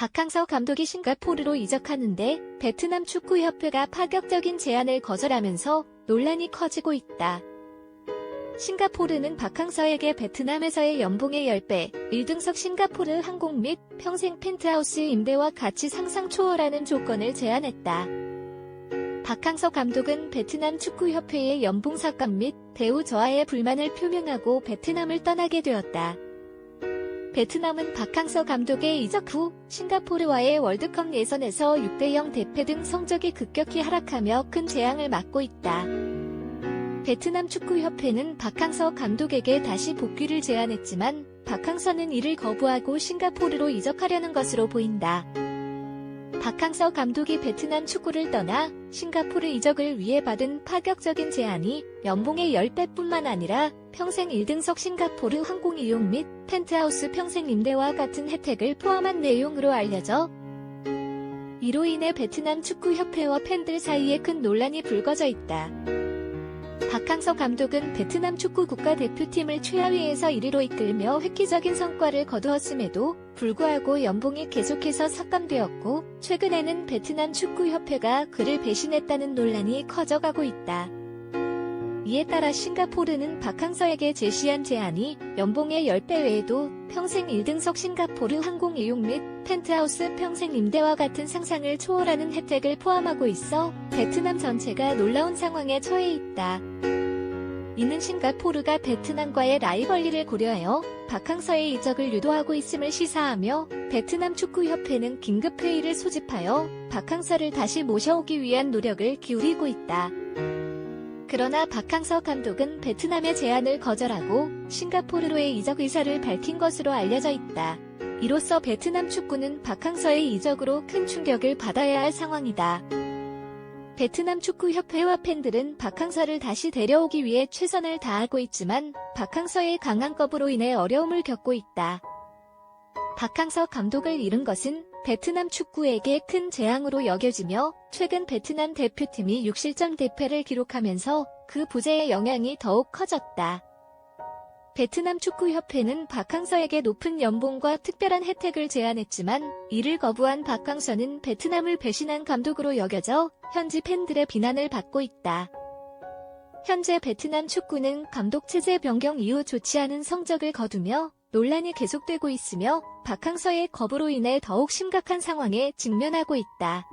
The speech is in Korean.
박항서 감독이 싱가포르로 이적하는데 베트남 축구협회가 파격적인 제안을 거절하면서 논란이 커지고 있다. 싱가포르는 박항서에게 베트남에서의 연봉의 10배, 1등석 싱가포르 항공 및 평생 펜트하우스 임대와 같이 상상 초월하는 조건을 제안했다. 박항서 감독은 베트남 축구협회의 연봉 삭감 및 대우 저하에 불만을 표명하고 베트남을 떠나게 되었다. 베트남은 박항서 감독의 이적 후 싱가포르와의 월드컵 예선에서 6대0 대패 등 성적이 급격히 하락하며 큰 재앙을 맞고 있다. 베트남 축구협회는 박항서 감독에게 다시 복귀를 제안했지만 박항서는 이를 거부하고 싱가포르로 이적하려는 것으로 보인다. 박항서 감독이 베트남 축구를 떠나 싱가포르 이적을 위해 받은 파격적인 제안이 연봉의 10배뿐만 아니라 평생 1등석 싱가포르 항공 이용 및 펜트하우스 평생 임대와 같은 혜택을 포함한 내용으로 알려져 이로 인해 베트남 축구협회와 팬들 사이에 큰 논란이 불거져 있다. 박항서 감독은 베트남 축구 국가대표팀을 최하위에서 1위로 이끌며 획기적인 성과를 거두었음에도 불구하고 연봉이 계속해서 삭감되었고 최근에는 베트남 축구협회가 그를 배신했다는 논란이 커져가고 있다. 이에 따라 싱가포르는 박항서에게 제시한 제안이 연봉의 10배 외에도 평생 1등석 싱가포르 항공 이용 및 펜트하우스 평생 임대와 같은 상상을 초월하는 혜택을 포함하고 있어 베트남 전체가 놀라운 상황에 처해 있다. 이는 싱가포르가 베트남과의 라이벌리를 고려하여 박항서의 이적을 유도하고 있음을 시사하며 베트남 축구협회는 긴급회의를 소집하여 박항서를 다시 모셔오기 위한 노력을 기울이고 있다. 그러나 박항서 감독은 베트남의 제안을 거절하고 싱가포르로의 이적 의사를 밝힌 것으로 알려져 있다. 이로써 베트남 축구는 박항서의 이적으로 큰 충격을 받아야 할 상황이다. 베트남 축구협회와 팬들은 박항서를 다시 데려오기 위해 최선을 다하고 있지만 박항서의 강한급으로 인해 어려움을 겪고 있다. 박항서 감독을 잃은 것은 베트남 축구에게 큰 재앙으로 여겨지며 최근 베트남 대표팀이 6실점 대패를 기록하면서 그 부재의 영향이 더욱 커졌다. 베트남 축구협회는 박항서에게 높은 연봉과 특별한 혜택을 제안했지만 이를 거부한 박항서는 베트남을 배신한 감독으로 여겨져 현지 팬들의 비난을 받고 있다. 현재 베트남 축구는 감독 체제 변경 이후 좋지 않은 성적을 거두며 논란이 계속되고 있으며 박항서의 거부로 인해 더욱 심각한 상황에 직면하고 있다.